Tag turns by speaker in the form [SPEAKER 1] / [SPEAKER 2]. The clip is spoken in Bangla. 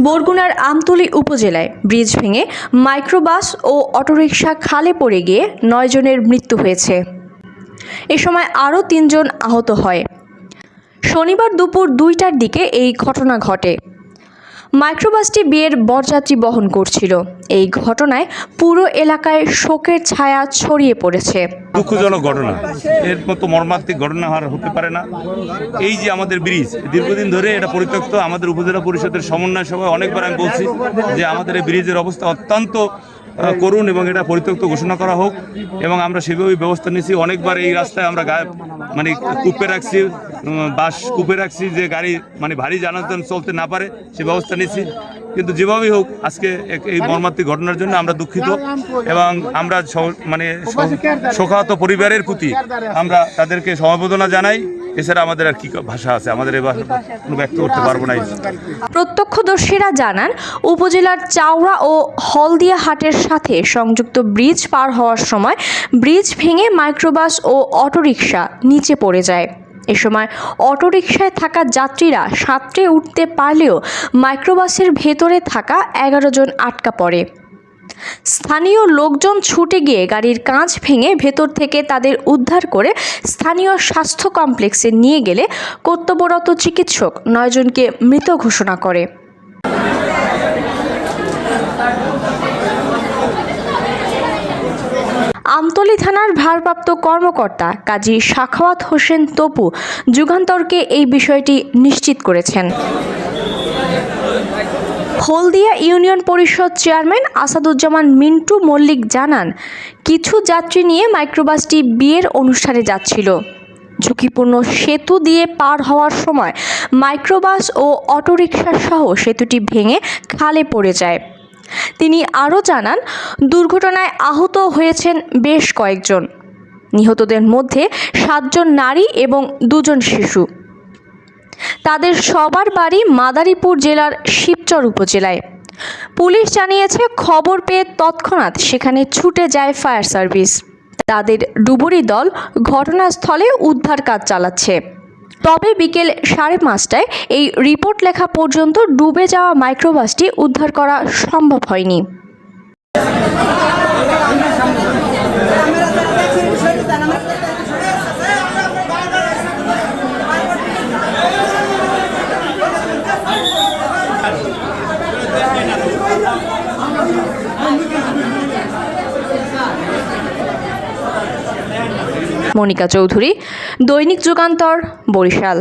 [SPEAKER 1] বরগুনার আমতলী উপজেলায় ব্রিজ ভেঙে মাইক্রোবাস ও অটোরিকশা খালে পড়ে গিয়ে নয় জনের মৃত্যু হয়েছে। এ সময় আরও তিনজন আহত হয়। শনিবার দুপুর দুইটার দিকে এই ঘটনা ঘটে। মাইক্রোবাসটি বিয়ের বরযাত্রী বহন করছিল। এই ঘটনায় পুরো এলাকায় শোকের ছায়া ছড়িয়ে পড়েছে।
[SPEAKER 2] দুঃখজনক ঘটনা। এর মতো মর্মান্তিক ঘটনা আর হতে পারে না। এই যে আমাদের ব্রিজ, দীর্ঘদিন ধরে এটা পরিত্যক্ত। আমাদের উপজেলা পরিষদের সমন্বয় সভায় অনেকবার আমি বলছি যে আমাদের এই ব্রিজের অবস্থা অত্যন্ত করুন এবং এটা পরিত্যক্ত ঘোষণা করা হোক। এবং আমরা সেভাবেই ব্যবস্থা নিয়েছি। অনেকবার এই রাস্তায় আমরা মানে কূপে রাখছি বাস কূপে রাখছি, যে গাড়ি মানে ভারী জানাজন চলতে না পারে, সে ব্যবস্থা নিয়েছি। কিন্তু যেভাবেই হোক, আজকে এই মর্মাত্মিক ঘটনার জন্য আমরা দুঃখিত এবং আমরা মানে শোকাহত পরিবারের প্রতি আমরা তাদেরকে সমবেদনা জানাই। এছাড়া আমাদের আর কি ভাষা আছে? আমাদের এই ভাষা ব্যক্ত করতে পারব না
[SPEAKER 1] প্রত্যক্ষদর্শীরা জানান, উপজেলার চাওড়া ও হলদিয়া হাটের সাথে সংযুক্ত ব্রিজ পার হওয়ার সময় ব্রিজ ভেঙে মাইক্রোবাস ও অটোরিকশা নিচে পড়ে যায়। এ সময় অটোরিকশায় থাকা যাত্রীরা সাঁতরে উঠতে পারলেও মাইক্রোবাসের ভেতরে থাকা এগারো জন আটকা পড়ে। স্থানীয় লোকজন ছুটে গিয়ে গাড়ির কাঁচ ভেঙে ভেতর থেকে তাদের উদ্ধার করে স্থানীয় স্বাস্থ্য কমপ্লেক্সে নিয়ে গেলে কর্তব্যরত চিকিৎসক নয়জনকে মৃত ঘোষণা করে। আমতলী থানার ভারপ্রাপ্ত কর্মকর্তা কাজী সাখাওয়াত হোসেন তপু যুগান্তরকে এই বিষয়টি নিশ্চিত করেছেন। হলদিয়া ইউনিয়ন পরিষদ চেয়ারম্যান আসাদুজ্জামান মিন্টু মল্লিক জানান, কিছু যাত্রী নিয়ে মাইক্রোবাসটি বিয়ের অনুষ্ঠানে যাচ্ছিল। ঝুঁকিপূর্ণ সেতু দিয়ে পার হওয়ার সময় মাইক্রোবাস ও অটোরিকশা সহ সেতুটি ভেঙে খালে পড়ে যায়। তিনি আরও জানান, দুর্ঘটনায় আহত হয়েছেন বেশ কয়েকজন। নিহতদের মধ্যে সাতজন নারী এবং দুজন শিশু। তাদের সবার বাড়ি মাদারীপুর জেলার শিবচর উপজেলায়। পুলিশ জানিয়েছে, খবর পেয়ে তৎক্ষণাৎ সেখানে ছুটে যায় ফায়ার সার্ভিস। তাদের ডুবুরি দল ঘটনাস্থলে উদ্ধার কাজ চালাচ্ছে। তবে বিকেল সাড়ে পাঁচটায় এই রিপোর্ট লেখা পর্যন্ত ডুবে যাওয়া মাইক্রোবাসটি উদ্ধার করা সম্ভব হয়নি। মনিকা চৌধুরী দৈনিক যুগান্তর বরিশাল।